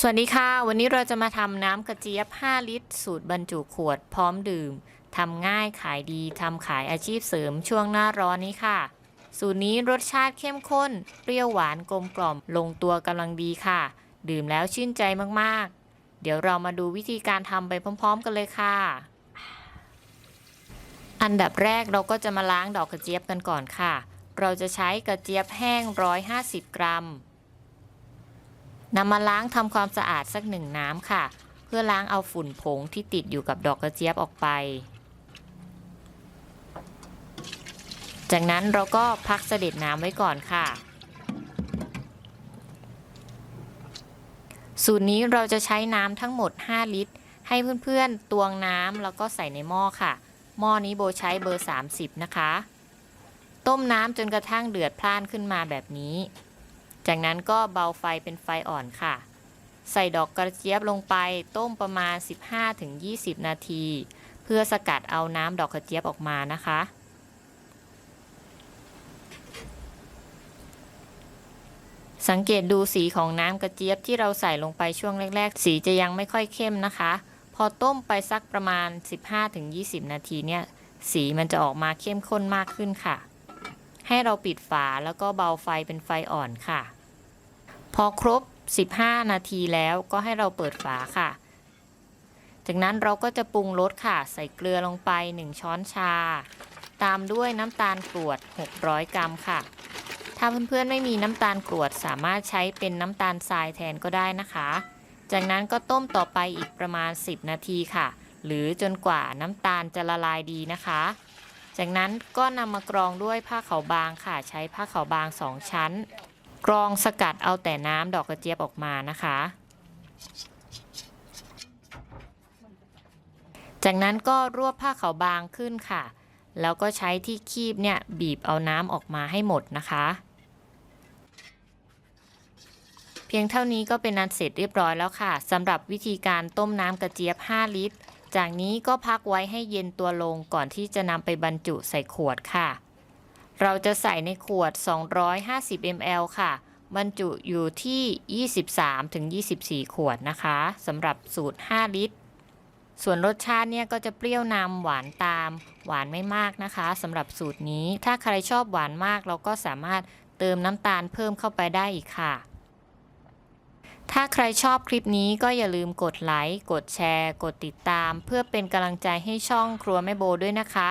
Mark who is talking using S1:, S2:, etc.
S1: สวัสดีค่ะ วันนี้เราจะมาทำน้ำกระเจี๊ยบ 5 ลิตร สูตรบรรจุขวดพร้อมดื่มทำง่ายขายดีทำขายอาชีพเสริมช่วงหน้าร้อนนี้ค่ะ สูตรนี้รสชาติเข้มข้น เปรี้ยวหวานกลมกล่อม ลงตัวกำลังดีค่ะ ดื่มแล้วชื่นใจมากๆ เดี๋ยวเรามาดูวิธีการทำไปพร้อม ๆ กันเลยค่ะ อันดับแรกเราก็จะมาล้างดอกกระเจี๊ยบกันก่อนค่ะ เราจะใช้กระเจี๊ยบแห้ง 150 กรัม นำมาล้างทำความสะอาดสักหนึ่งน้ำค่ะ เพื่อล้างเอาฝุ่นผงที่ติดอยู่กับดอกกระเจี๊ยบออกไป จากนั้นเราก็พักเสด็จน้ำไว้ก่อนค่ะ สูตรนี้เราจะใช้น้ำทั้งหมด 5 ลิตร ให้เพื่อนๆตวงน้ำแล้วก็ใส่ในหม้อค่ะ หม้อนี้โบใช้เบอร์ 30 นะคะ ต้มน้ำจนกระทั่งเดือดพล่านขึ้นมาแบบนี้ จากนั้นก็เบาไฟเป็นไฟอ่อนค่ะ ใส่ดอกกระเจี๊ยบลงไปต้มประมาณ 15-20 นาที เพื่อสกัดเอาน้ำดอกกระเจี๊ยบออกมานะคะ สังเกตดูสีของน้ำกระเจี๊ยบที่เราใส่ลงไปช่วงแรก ๆ สีจะยังไม่ค่อยเข้มนะคะ พอต้มไปสักประมาณ 15-20 นาทีเนี่ย สีมันจะออกมาเข้มข้นมากขึ้นค่ะให้เราปิดฝาแล้วก็เบาไฟเป็นไฟอ่อนค่ะ พอครบ 15 นาทีแล้วก็ให้เราเปิดฝาค่ะ จากนั้นเราก็จะปรุงรสค่ะ ใส่เกลือลงไป 1 ช้อนชา ตามด้วยน้ำตาลกรวด 600 กรัมค่ะ ถ้าเพื่อนๆไม่มีน้ำตาลกรวดสามารถใช้เป็นน้ำตาลทรายแทนก็ได้นะคะ จากนั้นก็ต้มต่อไปอีกประมาณ 10 นาทีค่ะ หรือจนกว่าน้ำตาลจะละลายดีนะคะจากนั้นก็นำมากรองด้วยผ้าขาวบางค่ะ ใช้ผ้าขาวบาง2ชั้น กรองสกัดเอาแต่น้ำดอกกระเจี๊ยบออกมานะคะ จากนั้นก็รวบผ้าขาวบางขึ้นค่ะ แล้วก็ใช้ที่คีบเนี่ยบีบเอาน้ำออกมาให้หมดนะคะ เพียงเท่านี้ก็เป็นอันเสร็จเรียบร้อยแล้วค่ะสำหรับวิธีการต้มน้ำกระเจี๊ยบ 5 ลิตร จากนี้ก็พักไว้ให้เย็นตัวลงก่อนที่จะนำไปบรรจุใส่ขวดค่ะ เราจะใส่ในขวด 250 ml ค่ะ บรรจุอยู่ที่ 23-24 ขวดนะคะสำหรับสูตร 5 ลิตร ส่วนรสชาติเนี่ยก็จะเปรี้ยวนำหวานตาม หวานไม่มากนะคะสำหรับสูตรนี้ ถ้าใครชอบหวานมากเราก็สามารถเติมน้ำตาลเพิ่มเข้าไปได้อีกค่ะ ถ้าใครชอบคลิปนี้ก็อย่าลืมกดไลค์ กดแชร์ กดติดตาม เพื่อเป็นกำลังใจให้ช่องครัวแม่โบด้วยนะคะ